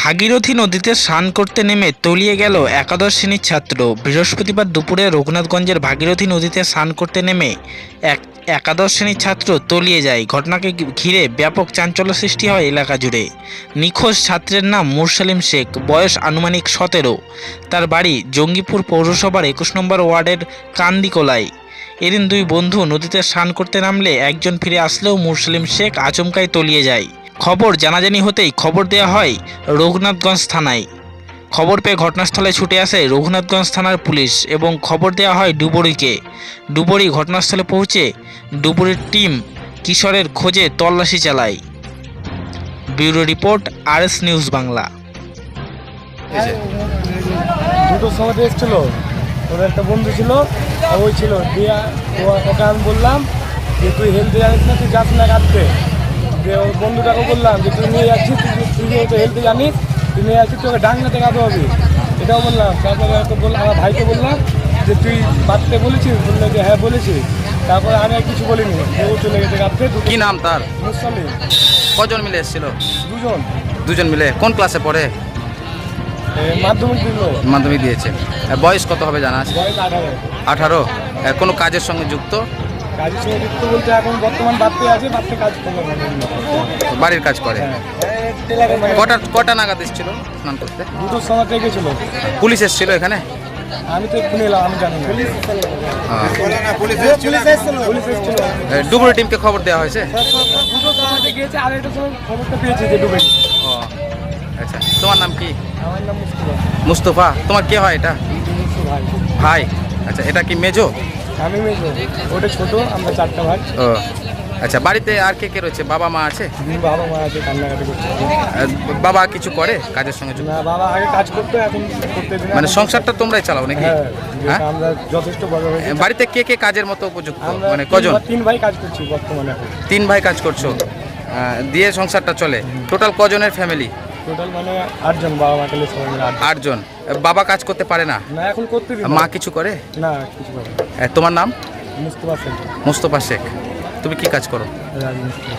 ভাগীরথী নদীতে স্নান করতে নেমে তলিয়ে গেল একাদশ শ্রেণির ছাত্র। বৃহস্পতিবার দুপুরে রঘুনাথগঞ্জের ভাগীরথী নদীতে স্নান করতে নেমে এক একাদশ শ্রেণির ছাত্র তলিয়ে যায়। ঘটনাকে ঘিরে ব্যাপক চাঞ্চল্য সৃষ্টি হয় এলাকা জুড়ে। নিখোঁজ ছাত্রের নাম মুরসালিম শেখ, বয়স আনুমানিক সতেরো। তার বাড়ি জঙ্গিপুর পৌরসভার একুশ নম্বর ওয়ার্ডের কান্দিকোলায়। এদিন দুই বন্ধু নদীতে স্নান করতে নামলে একজন ফিরে আসলেও মুরসালিম শেখ আচমকায় তলিয়ে যায়। খবর জানাজানি হতেই খবর দেওয়া হয় রঘুনাথগঞ্জ থানায়। খবর পেয়ে ঘটনাস্থলে ছুটে আসে রঘুনাথগঞ্জ থানার পুলিশ এবং খবর দেওয়া হয় ডুবুরিকে। ডুবুরি ঘটনাস্থলে পৌঁছে ডুবুরির টিম কিশোরের খোঁজে তল্লাশি চালায়। Bureau report R S news Bangla. দুটো সময় এসেছিল। ওর একটা বন্ধু ছিল ওই ছিল। দিয়ে ওকে আমি বললাম যে, তুই হেলতে জানিস না, তুই যাস না কাটতে দিয়ে ওর বন্ধুটাকে বললাম যে তুই নিয়ে যাচ্ছিস তুই যেহেতু হেলতে জানিস তুই নিয়ে যাচ্ছিস তোকে ডাঙ্গাতে কাঁদতে হবে। এটাও বললাম। তারপরে ওকে বললাম আমার ভাইকে বললাম যে তুই বাঁধতে বলেছিস? বলল যে হ্যাঁ বলেছি। তারপরে আমি আর কিছু বলিনি। ও চলে গেছে কাঁদতে কি নাম তার? মুসলিম কজন মিলে এসেছিল? দুজন। দুজন মিলে। কোন ক্লাসে পড়ে? মাধ্যমিক দিল। মাধ্যমিক দিয়েছে। বয়স কত হবে জানা আছে আঠারো। কোনো কাজের সঙ্গে যুক্ত? যুক্ত বলতে এখন বর্তমান বাড়তে আছে বাড়তে কাজ করবে বাড়ির কাজ করে? মানে কটা কটা নাগাদ এসেছিল স্নান করতে? দুটোর সময় থেকে গেছিল। পুলিশ এসেছিল এখানে? আমি তো এক্ষুনি এলাম আমি জানি হ্যাঁ। ডুবুরি টিমকে খবর দেওয়া হয়েছে? দুটোর সময় থেকে গিয়েছে আর একটা সময় খবরটা পেয়েছি যে ডুবে। গেছে। ও আচ্ছা। তোমার নাম কি? আমার নাম মুস্তুফা। মুস্তফা। তোমার কে হয় এটা? ভাই। আচ্ছা এটা কি মেজো? আমি ওটা ছোট আমরা চারটা ভাই। ও আচ্ছা বাড়িতে আর কে কে রয়েছে? বাবা মা আছে? বাবা মা আছে কান্নাকাটি করছে। বাবা কিছু করে কাজের সঙ্গে না বাবা আগে কাজ করতো এখন করতে দিন মানে সংসারটা তোমরাই চালাও নাকি? হ্যাঁ হ্যাঁ? আমরা যথেষ্ট বড় হয়েছি। বাড়িতে কে কে কাজের মতো উপযুক্ত? মানে কজন? তিন ভাই কাজ করছি বর্তমানে তিন ভাই কাজ করছ? দিয়ে সংসারটা চলে। টোটাল কজনের ফ্যামিলি টোটাল মানে আটজন বাবা আটজন। বাবা কাজ করতে পারে না? না এখন করতে মা কিছু করে? না কিছু করে তোমার নাম? মুস্তফা শেখ। মুস্তফা শেখ। তুমি কি কাজ করো? রাজমিস্ত্রি।